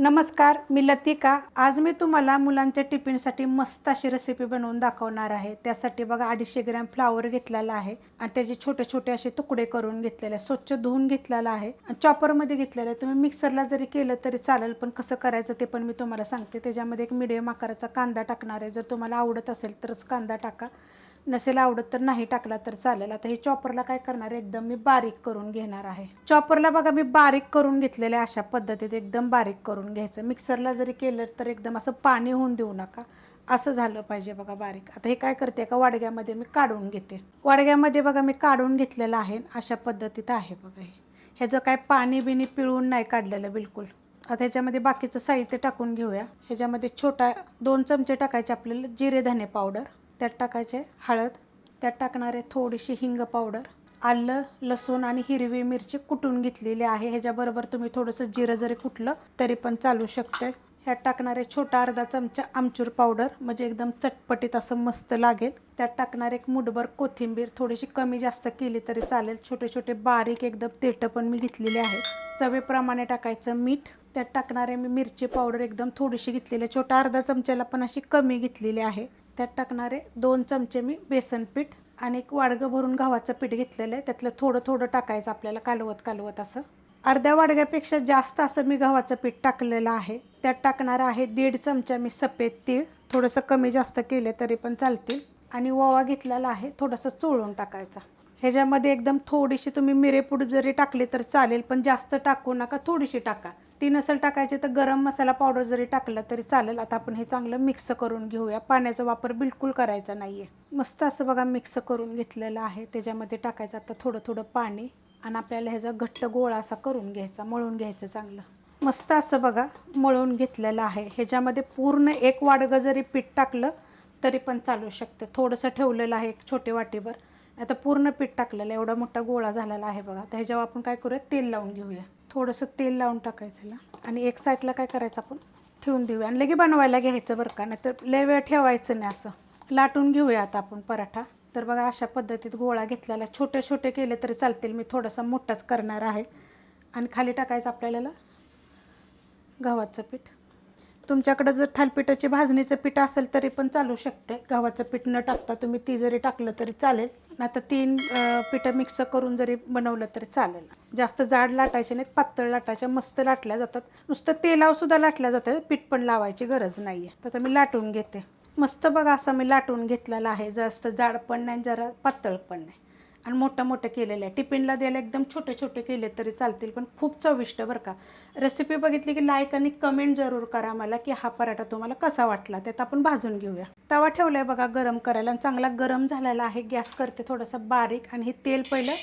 नमस्कार मी लतिका. आज मी तुम्हाला मुलांच्या टिफिनसाठी मस्त अशी रेसिपी बनवून दाखवणार आहे. त्यासाठी बघा अडीचशे ग्रॅम फ्लावर घेतलेला आहे आणि त्याचे छोटे छोटे असे तुकडे करून घेतलेले स्वच्छ धुवून घेतलेला आहे आणि चॉपरमध्ये घेतलेलं आहे. तुम्ही मिक्सरला जरी केलं तरी चालेल पण कसं करायचं ते पण मी तुम्हाला सांगते. त्याच्यामध्ये एक मिडियम आकाराचा कांदा टाकणार आहे. जर तुम्हाला आवडत असेल तरच कांदा टाका. नसेल आवडत तर नाही टाकला तर चालेल. आता हे चॉपरला काय करणार आहे? एकदम मी बारीक करून घेणार आहे. चॉपरला बघा मी बारीक करून घेतलेले आहे अशा पद्धतीत एकदम बारीक करून घ्यायचं. मिक्सरला जरी केलं तर एकदम असं पाणी होऊन देऊ नका. असं झालं पाहिजे बघा बारीक. आता हे काय करते? का वाडग्यामध्ये मी काढून घेते. वाडग्यामध्ये बघा मी काढून घेतलेलं आहे. अशा पद्धतीत आहे बघा हे. ह्याचं काय पाणी बिणी पिळून नाही काढलेलं बिलकुल. आता ह्याच्यामध्ये बाकीचं साहित्य टाकून घेऊया. ह्याच्यामध्ये छोटा दोन चमचे टाकायचे आपल्याला जिरे धने पावडर. त्यात टाकायचे हळद त्यात टाकणारे थोडीशी हिंग पावडर आलं लसूण आणि हिरवी मिरची कुटून घेतलेली आहे. ह्याच्याबरोबर तुम्ही थोडंसं जिरं जरी कुटलं तरी पण चालू शकते ह्यात टाकणारे छोटा अर्धा चमचा आमचूर पावडर म्हणजे एकदम चटपटीत असं मस्त लागेल. त्यात टाकणारे एक मुठभर कोथिंबीर थोडीशी कमी जास्त केली तरी चालेल. छोटे छोटे बारीक एकदम तेटं पण मी घेतलेले आहे. चवेप्रमाणे टाकायचं मीठ. त्यात टाकणारे मी मिरची पावडर एकदम थोडीशी घेतलेली आहे. छोटा अर्धा चमच्याला पण अशी कमी घेतलेली आहे. त्यात टाकणारे दोन चमचे मी बेसन पीठ आणि एक वाडगं भरून गव्हाचं पीठ घेतलेलं आहे. त्यातलं थोडं थोडं टाकायचं आपल्याला कालवत कालवत असं. अर्ध्या वाडग्यापेक्षा जास्त असं मी गव्हाचं पीठ टाकलेलं आहे. त्यात टाकणार आहे दीड चमचा मी सफेद तीळ. थोडंसं कमी जास्त केले तरी पण चालतील. आणि ओवा घेतलेला आहे थोडंसं चोळून टाकायचा. ह्याच्यामध्ये एकदम थोडीशी तुम्ही मिरेपूड जरी टाकली तर चालेल पण जास्त टाकू नका थोडीशी टाका. ती नसेल टाकायची तर गरम मसाला पावडर जरी टाकलं तरी चालेल. आता आपण हे चांगलं मिक्स करून घेऊया. पाण्याचा वापर बिलकुल करायचा नाही आहे मस्त असं बघा मिक्स करून घेतलेलं आहे. त्याच्यामध्ये टाकायचं आता थोडं थोडं पाणी आणि आपल्याला ह्याचा घट्ट गोळा असा करून घ्यायचा मळून घ्यायचं चांगलं. मस्त असं बघा मळून घेतलेलं आहे. ह्याच्यामध्ये पूर्ण एक वाडगं जरी पीठ टाकलं तरी पण चालू शकते. थोडंसं ठेवलेलं आहे एक छोटे वाटीभर. आता पूर्ण पीठ टाकलेलं एवढा मोठा गोळा झालेला आहे बघा. तर ह्याच्यावर आपण काय करूया? तेल लावून घेऊया. थोडंसं तेल लावून टाकायचं आणि एक साईडला काय करायचं आपण? ठेवून देऊया. आणि लगे बनवायला घ्यायचं बरं का? नाही तर लय वेळ ठेवायचं नाही असं. लाटून घेऊया आता आपण पराठा. तर बघा अशा पद्धतीत गोळा घेतलेला छोटे छोटे केले तरी चालतील. मी थोडासा मोठाच करणार आहे. आणि खाली टाकायचं आपल्याला गव्हाचं पीठ. तुमच्याकडं जर थालपिठाची भाजणीचं पीठ असेल तरी पण चालू शकते. गव्हाचं पीठ न टाकता तुम्ही ती जरी टाकलं तरी चालेल. नाही तर तीन पिठं मिक्स करून जरी बनवलं तरी चालेल. जास्त जाड लाटायचे नाहीत पातळ लाटायच्या मस्त लाटल्या जातात. नुसतं तेलावसुद्धा लाटल्या जातात पीठ पण लावायची गरज नाही आहे तर आता मी लाटून घेते. मस्त बघा असं मी लाटून घेतलेलं आहे. जास्त जाड पण नाही जरा पातळ पण नाही. आणि मोठं मोठं केलेलं आहे. टिफिनला द्यायला एकदम छोटे छोटे केले तरी चालतील पण खूप चविष्ट बरं का. रेसिपी बघितली की लाईक आणि कमेंट जरूर करा मला की हा पराठा तुम्हाला कसा वाटला त्यात आपण भाजून घेऊया. तवा ठेवला आहे बघा गरम करायला आणि चांगला गरम झालेला आहे. गॅस करते थोडंसं बारीक आणि हे तेल पहिलं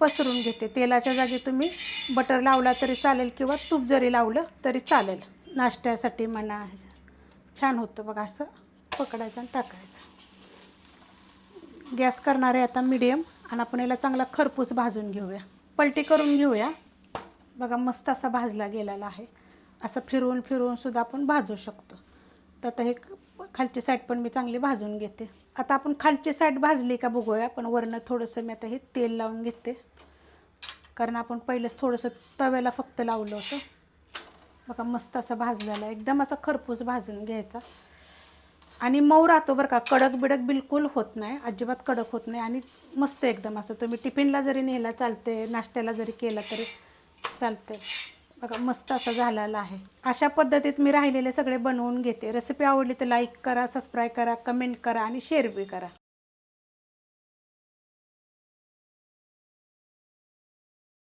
पसरून घेते. तेलाच्या जागी तुम्ही बटर लावला तरी चालेल किंवा तूप जरी लावलं तरी चालेल. नाश्त्यासाठी म्हणा छान होतं बघा असं पकडायचं आणि टाकायचं. गॅस करणार आहे आता मिडियम आणि आपण याला चांगला खरपूस भाजून घेऊया. पलटी करून घेऊया. बघा मस्त असा भाजला गेलेला आहे. असं फिरवून फिरवून सुद्धा आपण भाजू शकतो. तर आता हे खालची साईड पण मी चांगली भाजून घेते. आता आपण खालची साईड भाजली का बघूया. पण वरनं थोडंसं मी आता हे तेल लावून घेते. कारण आपण पहिलंच थोडंसं तव्याला फक्त लावलं होतं. बघा मस्त असा भाजलेला आहे. एकदम असा खरपूस भाजून घ्यायचा. आणि मऊ राहतो बरं का. कडक बिडक बिलकुल होत नाही. अजिबात कडक होत नाही. आणि मस्त एकदम असं. तुम्ही टिफिनला जरी नेला चालते नाश्त्याला जरी केलं तरी चालते बघा मस्त असं झालेलं आहे. अशा पद्धतीत मी राहिलेले सगळे बनवून घेते. रेसिपी आवडली तर लाईक करा सबस्क्राईब करा कमेंट करा आणि शेअर बी करा.